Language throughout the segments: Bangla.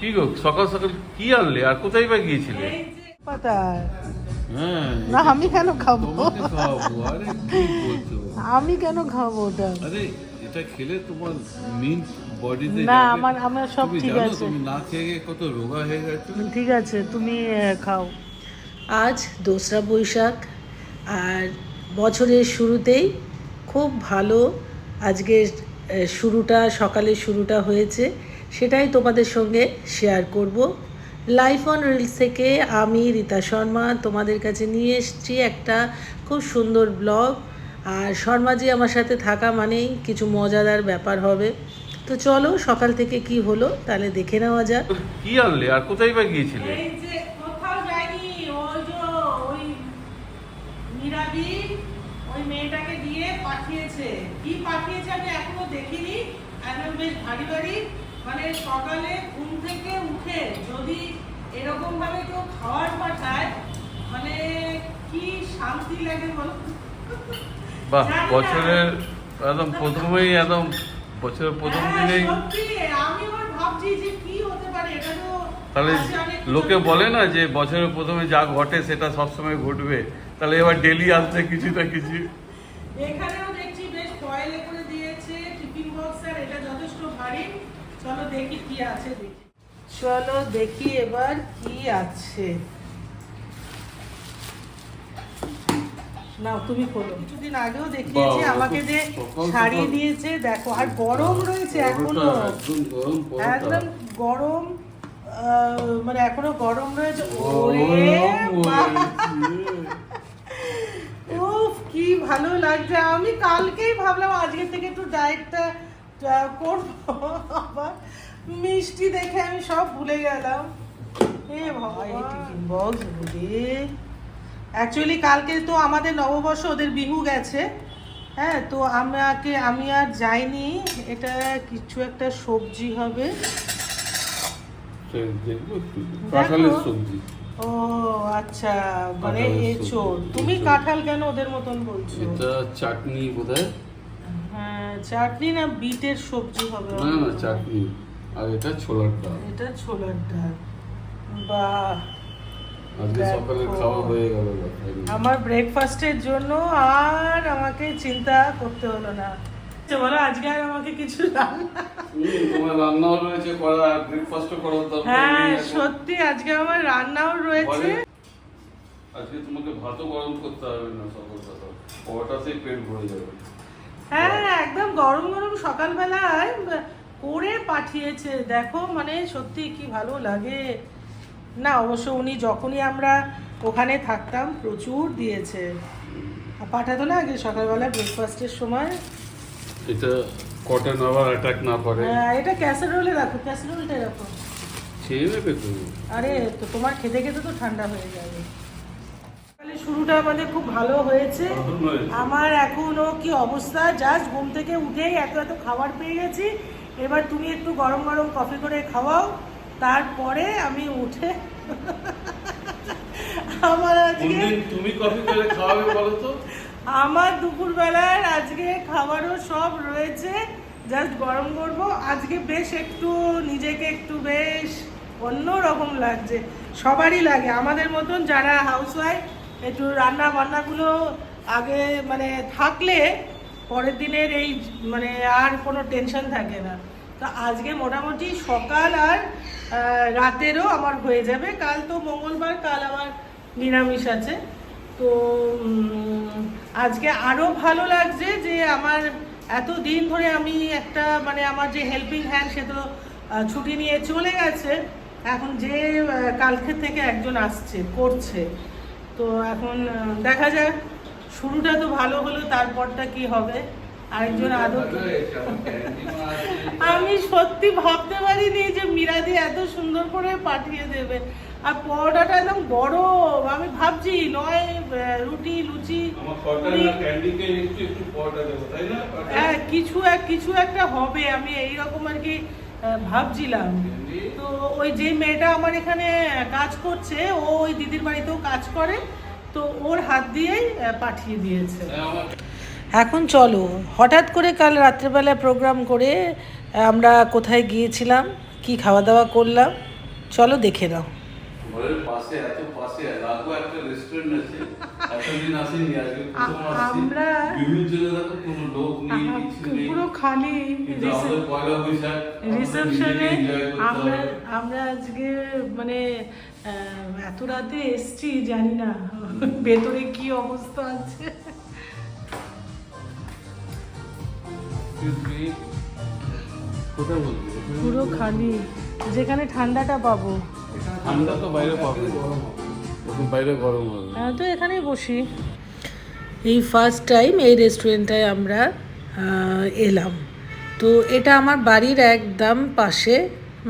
কি গো সকাল সকাল কি আনলে? আর কোথায় বা গিয়েছিলে? পাতা হ্যাঁ না আমি কেন খাব? আমি কেন খাব ওটা? আরে এটা খেলে তোমার মিন বডিতে না আমার আমার সব তুমি ঠিক আছে। তুমি না খেয়ে কত রোগা হয়ে গেছো? ঠিক আছে তুমি খাও। আজ দোসরা বৈশাখ আর বছরের শুরুতেই খুব ভালো আজকের শুরুটা সকালের শুরুটা হয়েছে। সেটাই তোমাদের সঙ্গে শেয়ার করব। লাইফ অন রিলস থেকে আমি রীতা শর্মা তোমাদের কাছে নিয়ে এসেছি একটা খুব সুন্দর ব্লগ আর শর্মাজি আমার সাথে থাকা মানেই কিছু মজাদার ব্যাপার হবে। তো চলো সকাল থেকে কি হলো তাহলে দেখে নেওয়া যাক। কি আনলে? আর কোথায় বা গিয়েছিলে? এই যে কোথাও যায়নি ওই যে ওই মীরাদি ওই মেয়েটাকে দিয়ে পাঠিয়েছে। কি পাঠিয়েছে আমি এখনও দেখিনি। একদম বেশ ভারী ভারী। মানে সকালে ঘুম থেকে উঠে যদি এরকম ভাবে কেউ খাবার পাঠায় মানে কি শান্তি লাগে বল? বাহ বছরের একদম প্রথমেই একদম বছরের প্রথম হ্যাঁ, দিনেই আমি ভাবছি যে কি হতে পারে এটা তো তাহলে লোকে বলে না যে বছরের প্রথমে যা ঘটে সেটা সবসময় ঘটবে। তাহলে এবার ডেলি আসছে কিছু না কিছু। এখানেও দেখছি বেশ ফয়েলে করে দিয়েছে টিফিন বক্স আর এটা যথেষ্ট ভারী। চলো দেখি কি আছে দেখি। চলো দেখি এবার কি আছে। নাও তুমি খোলো। কিছুদিন আগেও দেখিয়েছি আমাকে যে শাড়ি দিয়েছে দেখো আর গরম রয়েছে এখনও। একদম গরম মানে এখনও গরম রয়েছে। ওরে উফ কি ভালো লাগছে। আমি কালকেই ভাবলাম আজকে থেকে একটু ডায়েটটা করব। আবার মিষ্টি দেখে আমি সব ভুলে গেলাম। এ বাবা এই টিফিন বক্স বুঝে অ্যাকচুয়ালি কালকে তো আমাদের নববর্ষ ওদের বিহু গেছে। হ্যাঁ তো আমাকে আমি আর যাইনি। এটা কিছু একটা সবজি হবে। ও আচ্ছা মানে এঁচোড়। তুমি। কাঁঠাল কেন ওদের মতন বলছো? এটা চাটনি বোধ হ্যাঁ চাটনি না বিটের সবজি হবে? না না চাটনি। আর এটা ছোলার ডাল। এটা ছোলার ডাল। বাহ। আজকে সকালে খাওয়া হয়ে গেল আমার ব্রেকফাস্টের জন্য আর আমাকে চিন্তা করতে হলো না। আচ্ছা, বলো আজকে আর আমাকে কিছু রান্না তোমার রান্নাও রয়েছে করা ব্রেকফাস্টও করার দরকার হ্যাঁ সত্যি আজকে আমার রান্নাও রয়েছে। আজকে তোমাকে ভাতও গরম করতে হবে না সকাল সকাল ওটাতেই পেট ভরে যাবে। হ্যাঁ একদম গরম গরম সকালবেলায় করে পাঠিয়েছে। দেখো মানে সত্যি কি ভালো লাগে। না অবশ্য উনি যখনই আমরা ওখানে থাকতাম প্রচুর দিয়েছে। পাঠাতো না আগে সকালবেলা ব্রেকফাস্টের সময়? এটা কটন আবার অ্যাটাক না করে। হ্যাঁ, এটা ক্যাসারোলে রাখো ক্যাসারোলটা রাখো। খেয়ে নেবে তো। আরে তো তোমার খেতে খেতে তো ঠান্ডা হয়ে যাবে। শুরুটা আমাদের খুব ভালো হয়েছে। আমার এখনও কি অবস্থা? জাস্ট ঘুম থেকে উঠেই এত এত খাবার পেয়ে গেছি। এবার তুমি একটু গরম গরম কফি করে খাওয়াও। তারপরে আমি উঠে আমার আজকে তুমি কফি করে খাওয়াবে বলো তো? আমার দুপুরবেলার আজকে খাবারও সব রয়েছে। জাস্ট গরম করব। আজকে বেশ একটু নিজেকে একটু বেশ অন্য রকম লাগছে। সবারই লাগে। আমাদের মতন যারা হাউসওয়াইফ একটু রান্না বান্নাগুলো আগে মানে থাকলে পরের দিনের এই মানে আর কোনো টেনশন থাকে না। তো আজকে মোটামুটি সকাল আর রাতেরও আমার হয়ে যাবে। কাল তো মঙ্গলবার, কাল আমার নিরামিষ আছে। তো আজকে আরও ভালো লাগছে যে আমার এত দিন ধরে আমি একটা মানে আমার যে হেল্পিং হ্যান্ড সে তো ছুটি নিয়ে চলে গেছে। এখন যে কালকে থেকে একজন আসছে, করছে। তো এখন দেখা যাক। শুরুটা তো ভালো হলো তারপরটা কি হবে? আরেকজন আদৌ আমি সত্যি ভাবতে পারিনি যে মিরাদি এত সুন্দর করে পাঠিয়ে দেবে। আর পরোটাটা একদম গরম। আমি ভাবছি নয় রুটি লুচি হ্যাঁ কিছু এক কিছু একটা হবে। আমি এই রকম আর কি ভাবছিলাম। ওই যে মেয়েটা আমার এখানে কাজ করছে ও ওই দিদির বাড়িতেও কাজ করে তো ওর হাত দিয়েই পাঠিয়ে দিয়েছে। হ্যাঁ, এখন চলো হঠাৎ করে কাল রাত্রেবেলা প্রোগ্রাম করে আমরা কোথায় গিয়েছিলাম কি খাওয়া দাওয়া করলাম চলো দেখে নাও। ঘরের পাশে এত পাশে লাগো একটা রেস্টুরেন্ট আছে। আমরা- পুরো খালি রিসেপশনে আমরা আমরা আজকে মানে এত রাতে এসছি জানি না ভেতরে কি অবস্থা আছে। পুরো খালি। যেখানে ঠান্ডাটা পাবো। ঠান্ডা তো বাইরে পাবে। বাইরে গরম হ্যাঁ তো এখানেই বসি। এই ফার্স্ট টাইম এই রেস্টুরেন্টটায় আমরা এলাম। তো এটা আমার বাড়ির একদম পাশে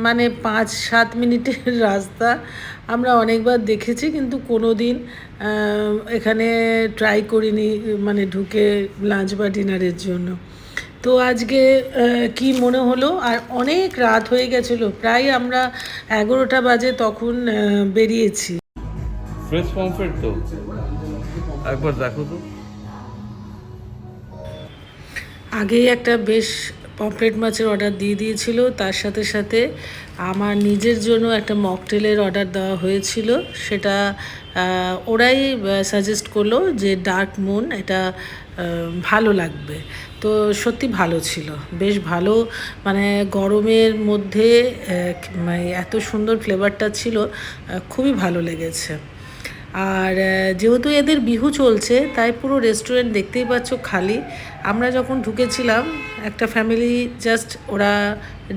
মানে পাঁচ সাত মিনিটের রাস্তা। আমরা অনেকবার দেখেছি, কিন্তু কোনো দিন এখানে ট্রাই করিনি মানে ঢুকে লাঞ্চ বা ডিনারের জন্য। তো আজকে কি মনে হলো? আর অনেক রাত হয়ে গেছিল, প্রায় আমরা এগারোটা বাজে তখন বেরিয়েছি। ফ্রেশ পমফ্রেট তো। একবার দেখো তো। আগেই একটা বেশ পমফ্রেট মাছের অর্ডার দিয়ে দিয়েছিল তার সাথে সাথে আমার নিজের জন্য একটা মকটেলের অর্ডার দেওয়া হয়েছিল সেটা ওরাই সাজেস্ট করল যে ডার্ক মুন এটা ভালো লাগবে। তো সত্যি ভালো ছিল বেশ ভালো মানে গরমের মধ্যে মানে এত সুন্দর ফ্লেভারটা ছিল খুবই ভালো লেগেছে। আর যেহেতু এদের বিহু চলছে, তাই পুরো রেস্টুরেন্ট দেখতেই পাচ্ছ খালি। আমরা যখন ঢুকেছিলাম, একটা ফ্যামিলি জাস্ট ওরা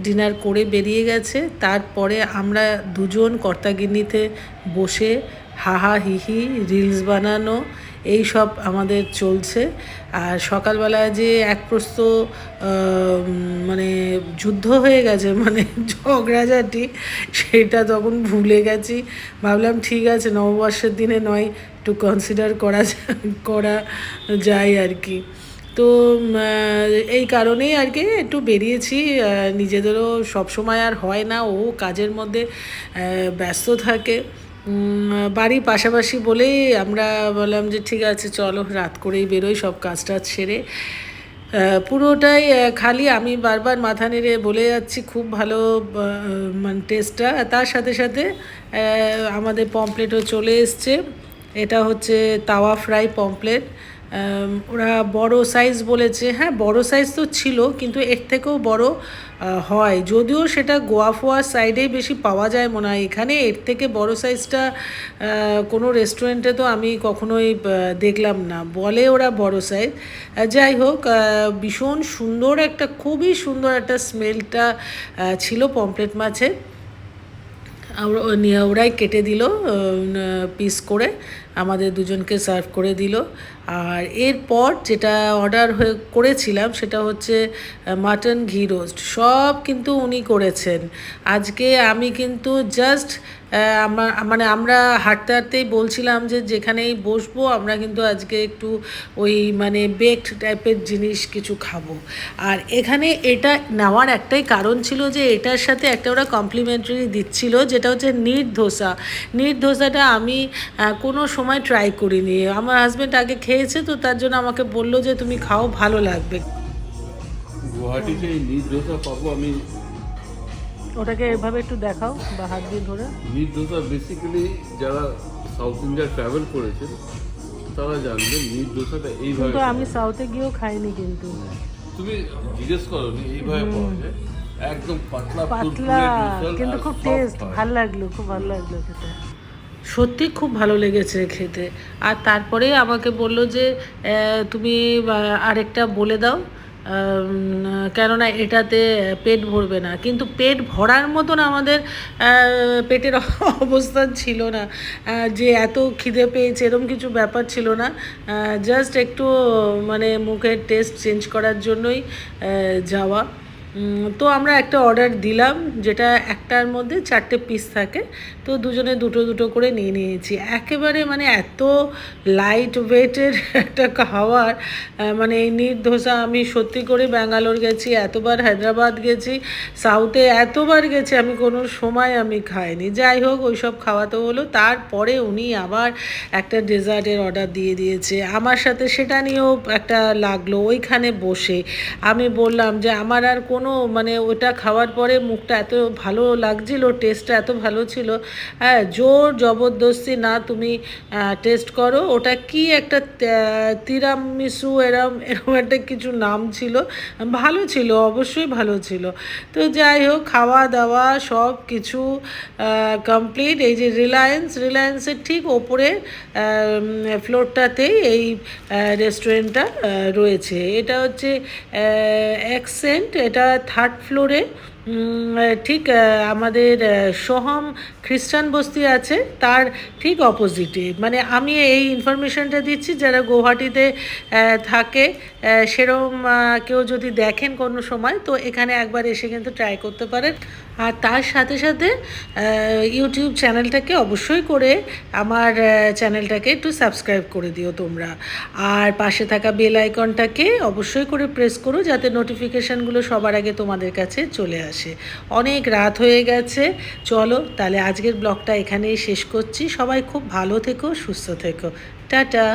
ডিনার করে বেরিয়ে গেছে। তারপরে আমরা দুজন কর্তাগিন্নিতে বসে হাহা, হিহি রিলস বানানো এই সব আমাদের চলছে। আর সকালবেলা যে এক প্রস্ত মানে যুদ্ধ হয়ে গেছে মানে ঝগড়াঝাটি, সেটা তখন ভুলে গেছি। ভাবলাম ঠিক আছে, নববর্ষের দিনে নয়, একটু কনসিডার করা করা যায় আর কি। তো এই কারণেই আর কি একটু বেরিয়েছি। নিজেদেরও সবসময় আর হয় না, ও কাজের মধ্যে ব্যস্ত থাকে। বাড়ির পাশাপাশি বলেই আমরা বললাম যে ঠিক আছে, চলো রাত করেই বেরোই, সব কাজ টাজ সেরে। পুরোটাই খালি আমি বারবার মাথা নেড়ে বলে যাচ্ছি, খুব ভালো মানে টেস্টটা তার সাথে সাথে আমাদের পমপ্লেটও চলে এসছে। এটা হচ্ছে তাওয়া ফ্রাই পমপ্লেট ওরা বড় সাইজ বলেছে। হ্যাঁ বড় সাইজ তো ছিল, কিন্তু এর থেকেও বড় হয়। যদিও সেটা গোয়া ফোয়া সাইডেই বেশি পাওয়া যায় মনে হয়। এখানে এর থেকে বড় সাইজটা কোনো রেস্টুরেন্টে তো আমি কখনোই দেখলাম না। বলে ওরা বড় সাইজ যাই হোক ভীষণ সুন্দর একটা, খুবই সুন্দর একটা স্মেলটা ছিল পমপ্লেট মাছের ওরাই কেটে দিল পিস করে। আমাদের দুজনকে সার্ভ করে দিল। আর এরপর যেটা অর্ডার হয়ে করেছিলাম সেটা হচ্ছে মাটন ঘি রোস্ট। সব কিন্তু উনি করেছেন। আজকে আমি কিন্তু জাস্ট আমার মানে আমরা হাঁটতে হাঁটতেই বলছিলাম যে যেখানেই বসবো আমরা কিন্তু আজকে একটু ওই মানে বেকড টাইপের জিনিস কিছু খাব। আর এখানে এটা নেওয়ার একটাই কারণ ছিল যে এটার সাথে একটা ওরা কমপ্লিমেন্টারি দিচ্ছিল, যেটা হচ্ছে নিট ধোসা নিট ধোসাটা আমি কোনো সময় ট্রাই করিনি। আমার হাজব্যান্ড আগে খেয়েছে তো তার জন্য আমাকে বলল যে তুমি খাও ভালো লাগবে। গুয়াহাটিতে নিজ পাবো আমি ওটাকে এভাবে একটু দেখাও বা হাত দিয়ে ধরে। নিজ দোসা বেসিক্যালি যারা সাউথ ইন্ডিয়া ট্রাভেল করেছে তারা জানবে নিজ দোসাটা এইভাবে কিন্তু আমি সাউথে গিয়েও খাইনি কিন্তু। তুমি জিজ্ঞেস করো নি এইভাবে পাওয়া যায়? একদম পাতলা পাতলা কিন্তু খুব টেস্ট ভালো লাগল খুব ভালো লাগল খেতে। সত্যি খুব ভালো লেগেছে খেতে। আর তারপরে আমাকে বলল যে তুমি আরেকটা বলে দাও কেননা এটাতে পেট ভরবে না। কিন্তু পেট ভরার মতন আমাদের পেটের অবস্থান ছিল না। যে এত খিদে পেয়েছে এরকম কিছু ব্যাপার ছিল না। জাস্ট একটু মানে মুখের টেস্ট চেঞ্জ করার জন্যই যাওয়া। তো আমরা একটা অর্ডার দিলাম, যেটা একটার মধ্যে চারটে পিস থাকে। তো দুজনে দুটো দুটো করে নিয়ে নিয়েছি। একেবারে মানে এত লাইট ওয়েটের একটা খাওয়ার মানে এই নিট ধোসা আমি সত্যি করে ব্যাঙ্গালোর গেছি, এতবার হায়দ্রাবাদ গেছি সাউথে এতবার গেছি, আমি কোনো সময় আমি খাইনি। যাই হোক ওই সব খাওয়াতে হলো। তারপরে উনি আবার একটা ডেজার্টের অর্ডার দিয়ে দিয়েছে। আমার সাথে সেটা নিয়েও একটা লাগল। ওইখানে বসে আমি বললাম যে, আমার আর কোনো কোনো মানে ওটা খাওয়ার পরে মুখটা এত ভালো লাগছিল টেস্টটা এত ভালো ছিল। হ্যাঁ জোর জবরদস্তি, না, তুমি টেস্ট করো। ওটা কি একটা তিরামিসু এরম এরকম একটা কিছু নাম ছিল। ভালো ছিল, অবশ্যই ভালো ছিল। তো যাই হোক খাওয়া দাওয়া সব কিছু কমপ্লিট এই যে রিলায়েন্স রিলায়েন্সের ঠিক ওপরে ফ্লোরটাতেই এই রেস্টুরেন্টটা রয়েছে। এটা হচ্ছে অ্যাকসেন্ট এটা থার্ড ফ্লোরে ঠিক আমাদের সোহম খ্রিস্টান বস্তি আছে, তার ঠিক অপোজিটে মানে আমি এই ইনফরমেশনটা দিচ্ছি, যারা গৌহাটিতে থাকে সেরম কেউ যদি দেখেন কোনো সময়, তো এখানে একবার এসে কিন্তু ট্রাই করতে পারেন। আর তার সাথে সাথে ইউটিউব চ্যানেলটাকে অবশ্যই করে আমার চ্যানেলটাকে একটু সাবস্ক্রাইব করে দিও তোমরা। আর পাশে থাকা বেল আইকনটাকে অবশ্যই করে প্রেস করো যাতে নোটিফিকেশানগুলো সবার আগে তোমাদের কাছে চলে আসে। অনেক রাত হয়ে গেছে, চলো তাহলে আজকের ব্লগটা এখানেই শেষ করছি। সবাই খুব ভালো থেকো, সুস্থ থেকো। টাটা!